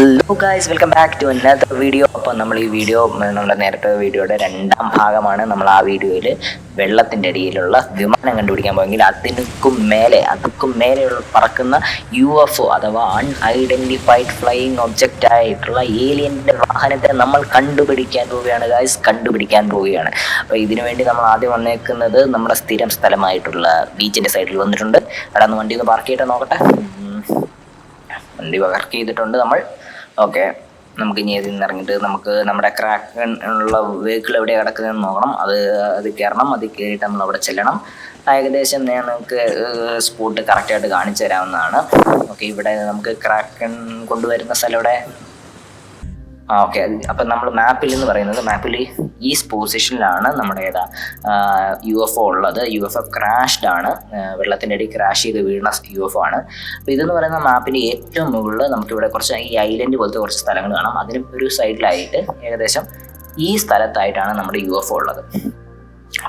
Hello guys welcome back to another video അപ്പോൾ നമ്മൾ ഈ വീഡിയോ നമ്മുടെ നേരത്തെ വീഡിയോയുടെ രണ്ടാം ഭാഗമാണ് നമ്മൾ ആ വീഡിയോയിൽ വെള്ളത്തിന്റെ അടിയിലുള്ള വിമാനം കണ്ടുപിടിക്കാൻ പോയെങ്കിൽ അതിനുക്കും മേലെ അതിനും മേലെ പറക്കുന്ന യു എഫ് ഒ അഥവാ അൺഐഡന്റിഫൈഡ് ഫ്ലൈയിങ് ഒബ്ജക്റ്റ് ആയിട്ടുള്ള ഏലിയന്റെ വാഹനത്തെ നമ്മൾ കണ്ടുപിടിക്കാൻ പോവുകയാണ് ഗായ്സ് കണ്ടുപിടിക്കാൻ പോവുകയാണ്. അപ്പോൾ ഇതിനു വേണ്ടി നമ്മൾ ആദ്യം വന്നേക്കുന്നത് നമ്മുടെ സ്ഥിരം സ്ഥലമായിട്ടുള്ള ബീച്ചിന്റെ സൈഡിൽ വന്നിട്ടുണ്ട്. അവിടെ നിന്ന് വണ്ടി ഒന്ന് പാർക്ക് ചെയ്തിട്ട് നോക്കട്ടെ. വണ്ടി വർക്ക് ചെയ്തിട്ടുണ്ട് നമ്മൾ. ഓക്കെ. നമുക്ക് ഇനി ഇതിൽ നിന്ന് ഇറങ്ങിയിട്ട് നമുക്ക് നമ്മുടെ ക്രാക്ക് ഉള്ള വെഹിക്കിൾ എവിടെ കിടക്കുന്നതെന്ന് നോക്കണം. അത് അത് കയറണം. അത് കയറിയിട്ട് നമ്മൾ അവിടെ ചെല്ലണം. ഏകദേശം ഞാൻ നിങ്ങൾക്ക് സ്പോട്ട് കറക്റ്റായിട്ട് കാണിച്ചു തരാവുന്നതാണ്. ഓക്കെ ഇവിടെ നമുക്ക് ക്രാക്കൺ കൊണ്ടുവരുന്ന സ്ഥലം ഇവിടെ ആ ഓക്കെ. അപ്പം നമ്മൾ മാപ്പിൽ എന്ന് പറയുന്നത് മാപ്പിൽ ഈ പൊസിഷനിലാണ് നമ്മുടെ ഏതാ യു എഫ് ഒ ഉള്ളത്. യു എഫ് എഫ് ക്രാഷ്ഡ് ആണ്. വെള്ളത്തിന്റെ അടി ക്രാഷ് ചെയ്ത് വീണ യു എഫ് ഒ ആണ്. അപ്പോൾ ഇതെന്ന് പറയുന്ന മാപ്പിന്റെ ഏറ്റവും മുകളിൽ നമുക്കിവിടെ കുറച്ച് ഈ ഐലൻഡ് പോലത്തെ കുറച്ച് സ്ഥലങ്ങൾ കാണാം. അതിന് ഒരു സൈഡിലായിട്ട് ഏകദേശം ഈ സ്ഥലത്തായിട്ടാണ് നമ്മുടെ യു എഫ് ഒ ഉള്ളത്.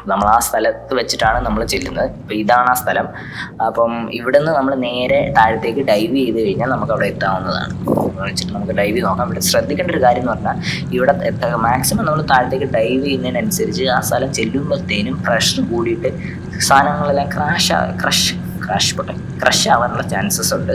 നമ്മൾ ആ സ്ഥലത്ത് വെച്ചിട്ടാണ് നമ്മൾ ചെല്ലുന്നത്. അപ്പോൾ ഇതാണ് ആ സ്ഥലം. അപ്പം ഇവിടുന്ന് നമ്മൾ നേരെ താഴത്തേക്ക് ഡൈവ് ചെയ്ത് കഴിഞ്ഞാൽ നമുക്ക് അവിടെ എത്താവുന്നതാണ്. വെച്ചിട്ട് നമുക്ക് ഡൈവ് നോക്കാം. ഇവിടെ ശ്രദ്ധിക്കേണ്ട ഒരു കാര്യം എന്ന് പറഞ്ഞാൽ ഇവിടെ മാക്സിമം നമ്മൾ താഴത്തേക്ക് ഡൈവ് ചെയ്യുന്നതിനനുസരിച്ച് ആ സ്ഥലം ചെല്ലുമ്പോഴത്തേനും പ്രഷർ കൂടിയിട്ട് സാധനങ്ങളെല്ലാം ക്രാഷ് ക്രഷ് ക്രാഷ് ക്രഷ് ആവാനുള്ള ചാൻസസ് ഉണ്ട്.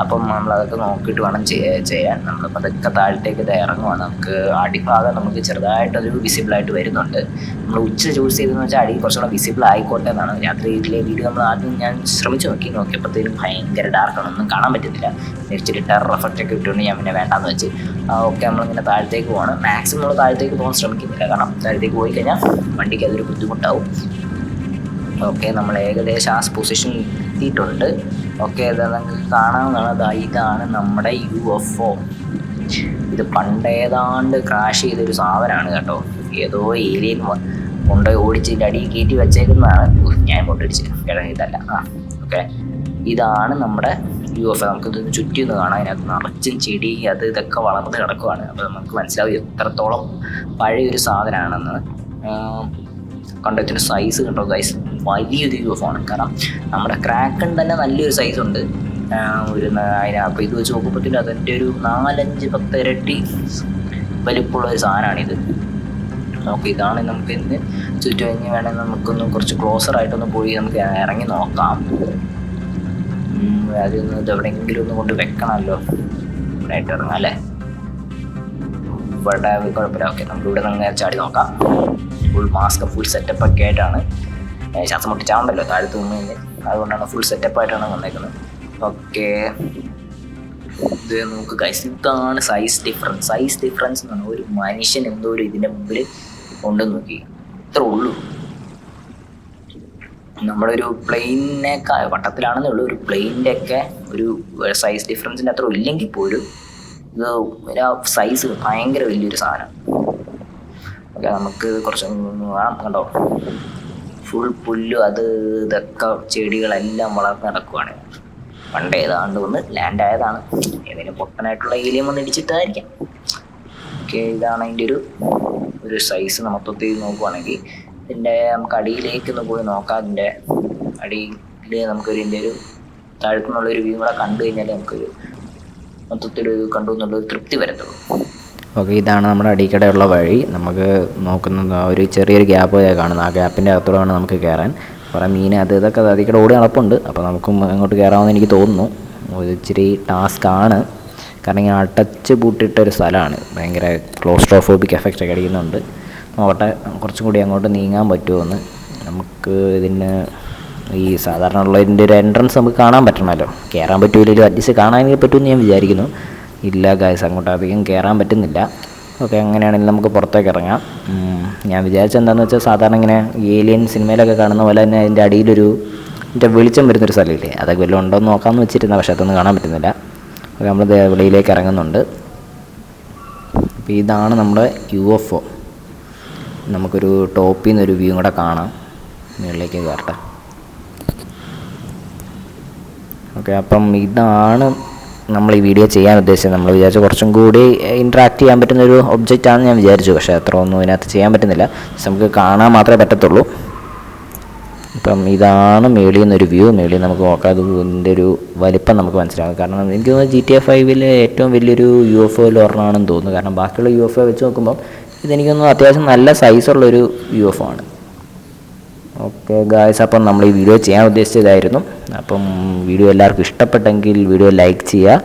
അപ്പം നമ്മളതൊക്കെ നോക്കിയിട്ട് വേണം ചെയ്യ- ചെയ്യാൻ. നമ്മൾ പതുക്കെ താഴത്തേക്ക് ഇത് ഇറങ്ങുവാണ്. നമുക്ക് അടിഭാഗം നമുക്ക് ചെറുതായിട്ടൊരു വിസിബിളായിട്ട് വരുന്നുണ്ട്. നമ്മൾ ഉച്ച ചൂസ് ചെയ്തെന്ന് വെച്ചാൽ അടി കുറച്ചുകൂടെ വിസിബിൾ ആയിക്കോട്ടെ എന്നാണ്. രാത്രിയിലെ വീഡിയോ നമ്മൾ ആദ്യം ഞാൻ ശ്രമിച്ചു നോക്കി. നോക്കിയപ്പോഴത്തേനും ഭയങ്കര ഡാർക്കാണ് ഒന്നും കാണാൻ പറ്റുന്നില്ല. ഇച്ചിരി ടെറർ എഫക്റ്റ് ഒക്കെ ഇട്ടുകൊണ്ട് ഞാൻ പിന്നെ വേണ്ടാന്ന് വെച്ച് ഓക്കെ നമ്മളിങ്ങനെ താഴത്തേക്ക് പോകണം മാക്സിമം നമ്മൾ താഴത്തേക്ക് പോകാൻ ശ്രമിക്കുന്നില്ല. കാരണം താഴത്തേക്ക് പോയി കഴിഞ്ഞാൽ വണ്ടിക്ക് അതൊരു ബുദ്ധിമുട്ടാവും. ഓക്കെ നമ്മൾ ഏകദേശം ആ പൊസിഷൻ എത്തിയിട്ടുണ്ട്. ഓക്കെ അത് നിങ്ങൾക്ക് കാണാവുന്നതാണ്. ഇതാണ് നമ്മുടെ യു എഫ് ഒ ഇത് പണ്ടേതാണ്ട് ക്രാഷ് ചെയ്തൊരു സാധനമാണ് കേട്ടോ. ഏതോ ഏരിയയിൽ കൊണ്ട് ഓടിച്ച് ഇതിന്റെ അടിയിൽ കയറ്റി വെച്ചേക്കുന്നതാണ്. ഞാൻ കൊണ്ടിടിച്ച് കിഴങ്ങ് ഇതല്ല. ആ ഓക്കെ. ഇതാണ് നമ്മുടെ യു എഫ് നമുക്ക് ഇതൊന്ന് ചുറ്റി ഒന്ന് കാണാം. അതിനകത്ത് നിറച്ചും ചെടി അത് ഇതൊക്കെ വളർന്ന് കിടക്കുവാണ്. അപ്പോൾ നമുക്ക് മനസ്സിലാവും എത്രത്തോളം പഴയൊരു സാധനമാണെന്ന്. കണ്ടതിന്റെ കണ്ടോ സൈസ് കണ്ടോ ഗൈസ് വലിയൊരു യു എഫ് ആണ് കാരണം നമ്മുടെ ക്രാക്കൺ തന്നെ നല്ലൊരു സൈസ് ഉണ്ട്. ആ, ഒരു അതിന് അപ്പോൾ ഇത് വെച്ച് നോക്കുമ്പോഴത്തേക്കും അതിന്റെ ഒരു നാലഞ്ച് പത്ത് ഇരട്ടി വലിപ്പമുള്ള ഒരു സാധനമാണിത് നമുക്ക് ഇതാണ് നമുക്ക് ഇന്ന് ചുറ്റും കഴിഞ്ഞ് വേണമെങ്കിൽ നമുക്കൊന്ന് കുറച്ച് ക്ലോസർ ആയിട്ടൊന്ന് പോയി നമുക്ക് ഇറങ്ങി നോക്കാം. അതൊന്ന് ഇത് എവിടെയെങ്കിലും ഒന്ന് കൊണ്ട് വെക്കണമല്ലോ. ഇവിടെ ആയിട്ട് ഇറങ്ങാം അല്ലേ? ഇവിടെ കുഴപ്പമില്ല. ഓക്കെ നമുക്ക് ഇവിടെ നിന്ന് ചാടി നോക്കാം. ഫുൾ മാസ്ക് ഫുൾ സെറ്റപ്പ് ഒക്കെ ആയിട്ടാണ്. ശ്വാസം മുട്ടി താഴെ കഴിഞ്ഞ് അതുകൊണ്ടാണ് ഫുൾ സെറ്റപ്പ് ആയിട്ടാണ് വന്നേക്കുന്നത്. ഓക്കെ. ഇത് നമുക്ക് ഗൈസ് ഇതാണ് സൈസ് ഡിഫറൻസ് സൈസ് ഡിഫറൻസ് എന്ന് പറഞ്ഞാൽ ഒരു മനുഷ്യൻ എന്തോ ഒരു ഇതിന്റെ മുമ്പിൽ കൊണ്ടുവന്ന് നോക്കി. ഇത്ര ഉള്ളൂ. നമ്മുടെ ഒരു പ്ലെയിനേക്കാ വട്ടത്തിലാണെന്നേ ഉള്ളൂ. ഒരു പ്ലെയിനിന്റെ ഒക്കെ ഒരു സൈസ് ഡിഫറൻസിന്റെ അത്ര ഇല്ലെങ്കിൽ പോലും ഇത് ഒരു സൈസ് ഭയങ്കര വലിയൊരു സാധനം. ഓക്കെ നമുക്ക് കുറച്ച് കാണാം കണ്ടോ? ഫുൾ പുല്ലും അത് ഇതൊക്കെ ചെടികളെല്ലാം വളർന്ന് നടക്കുവാണ്. പണ്ട് ഏതാണ്ട് ഒന്ന് ലാൻഡ് ആയതാണ്. ഏതെങ്കിലും പൊട്ടനായിട്ടുള്ള ഏലിയം വന്ന് ഇടിച്ചിട്ടായിരിക്കാം. ഓക്കെ ഇതാണ് അതിന്റെ ഒരു ഒരു സൈസ് മൊത്തത്തിൽ നോക്കുവാണെങ്കിൽ. ഇതിന്റെ നമുക്ക് അടിയിലേക്ക് ഒന്ന് പോയി നോക്കാം. അതിന്റെ അടിയിൽ നമുക്കൊരു ഇതിന്റെ ഒരു താഴത്തുനിന്നുള്ള ഒരു വ്യൂ കൂടെ കണ്ടു കഴിഞ്ഞാൽ നമുക്കൊരു മൊത്തത്തിലൊരു കണ്ടു എന്നുള്ളൊരു തൃപ്തി വരത്തുള്ളൂ. ഓക്കെ ഇതാണ് നമ്മുടെ അടിക്കടയുള്ള വഴി. നമുക്ക് നോക്കുന്നത് ഒരു ചെറിയൊരു ഗ്യാപ്പ് കാണുന്നത് ആ ഗ്യാപ്പിന്റെ അകത്തൂടെ വേണം നമുക്ക് കയറാൻ കുറേ മീൻ അത് ഇതൊക്കെ അതിക്കടെ ഓടി നടപ്പുണ്ട്. അപ്പോൾ നമുക്കും അങ്ങോട്ട് കയറാമെന്ന് എനിക്ക് തോന്നുന്നു. ഒരു ഇച്ചിരി ടാസ്ക് ആണ്. കാരണം ഇങ്ങനെ അടച്ച് പൂട്ടിയിട്ടൊരു സ്ഥലമാണ്. ഭയങ്കര ക്ലോസ്ട്രോഫോബിക് എഫക്റ്റ് ഒക്കെ അടിക്കുന്നുണ്ട്. നോക്കട്ടെ കുറച്ചും കൂടി അങ്ങോട്ട് നീങ്ങാൻ പറ്റുമെന്ന്. നമുക്ക് ഇതിന് ഈ സാധാരണ ഉള്ളതിന്റെ ഒരു എൻട്രൻസ് നമുക്ക് കാണാൻ പറ്റണമല്ലോ. കയറാൻ പറ്റൂലെങ്കിലും അറ്റ്ലീസ്റ്റ് കാണാൻ പറ്റുമെന്ന് ഞാൻ വിചാരിക്കുന്നു. ഇല്ല ഗായ്സ് അങ്ങോട്ട് അധികം കയറാൻ പറ്റുന്നില്ല. ഓക്കെ അങ്ങനെയാണെങ്കിൽ നമുക്ക് പുറത്തേക്ക് ഇറങ്ങാം. ഞാൻ വിചാരിച്ചത് എന്താണെന്ന് വെച്ചാൽ സാധാരണ ഇങ്ങനെ ഏലിയൻ സിനിമയിലൊക്കെ കാണുന്ന പോലെ തന്നെ അതിന്റെ അടിയിലൊരു മറ്റേ വെളിച്ചം വരുന്നൊരു സ്ഥലമില്ലേ? അതൊക്കെ വല്ലതും ഉണ്ടോ എന്ന് നോക്കാമെന്ന് വെച്ചിരുന്ന പക്ഷേ അതൊന്നും കാണാൻ പറ്റുന്നില്ല. അപ്പോൾ നമ്മൾ വെളിയിലേക്ക് ഇറങ്ങുന്നുണ്ട്. അപ്പോൾ ഇതാണ് നമ്മുടെ യു എഫ് ഒ നമുക്കൊരു ടോപ്പിൽ നിന്നൊരു വ്യൂ കൂടെ കാണാം. മുകളിലേക്ക് കയറട്ടെ ഓക്കെ അപ്പം ഇതാണ് നമ്മൾ ഈ വീഡിയോ ചെയ്യാൻ ഉദ്ദേശിച്ചത്. നമ്മൾ വിചാരിച്ചു കുറച്ചും കൂടി ഇൻട്രാക്ട് ചെയ്യാൻ പറ്റുന്ന ഒരു ഒബ്ജക്റ്റ് ആണെന്ന് ഞാൻ വിചാരിച്ചു. പക്ഷേ അത്ര ഒന്നും ഇതിനകത്ത് ചെയ്യാൻ പറ്റുന്നില്ല. നമുക്ക് കാണാൻ മാത്രമേ പറ്റത്തുള്ളൂ. ഇപ്പം ഇതാണ് മേളിൽ നിന്നൊരു വ്യൂ മേളിൽ നമുക്ക് നോക്കാം. ഇതിന്റെ ഒരു വലിപ്പം നമുക്ക് മനസ്സിലാകും കാരണം എനിക്ക് തോന്നുന്നു ജി ടി എ ഫൈവിലെ ഏറ്റവും വലിയൊരു യു എഫ് ഒയിൽ ഒരെണ്ണമാണെന്ന് തോന്നുന്നു. കാരണം ബാക്കിയുള്ള യു എഫ് ഒ വെച്ച് നോക്കുമ്പോൾ ഇതെനിക്ക് തോന്നുന്നു അത്യാവശ്യം നല്ല സൈസുള്ളൊരു യു എഫ് ഒ ആണ്. ഓക്കെ ഗായ്സ് അപ്പം നമ്മൾ ഈ വീഡിയോ ചെയ്യാൻ ഉദ്ദേശിച്ചതായിരുന്നു. അപ്പം വീഡിയോ എല്ലാവർക്കും ഇഷ്ടപ്പെട്ടെങ്കിൽ വീഡിയോ ലൈക്ക് ചെയ്യുക.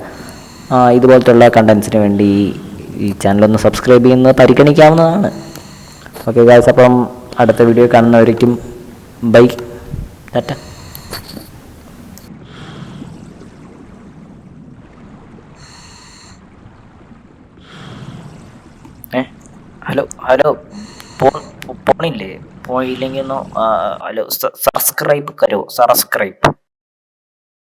ഇതുപോലത്തുള്ള കണ്ടൻസിന് വേണ്ടി ഈ ചാനലൊന്ന് സബ്സ്ക്രൈബ് ചെയ്യുന്നത് പരിഗണിക്കാവുന്നതാണ്. ഓക്കെ ഗായ്സ് അപ്പം അടുത്ത വീഡിയോ കാണുന്നവരേക്കും ബൈ ടാറ്റ ഹലോ ഹലോ പോ- പോണില്ലേ? പോയില്ലെങ്കിൽ ഒന്ന് ഹലോ സബ്സ്ക്രൈബ് കരോ? സബ്സ്ക്രൈബ്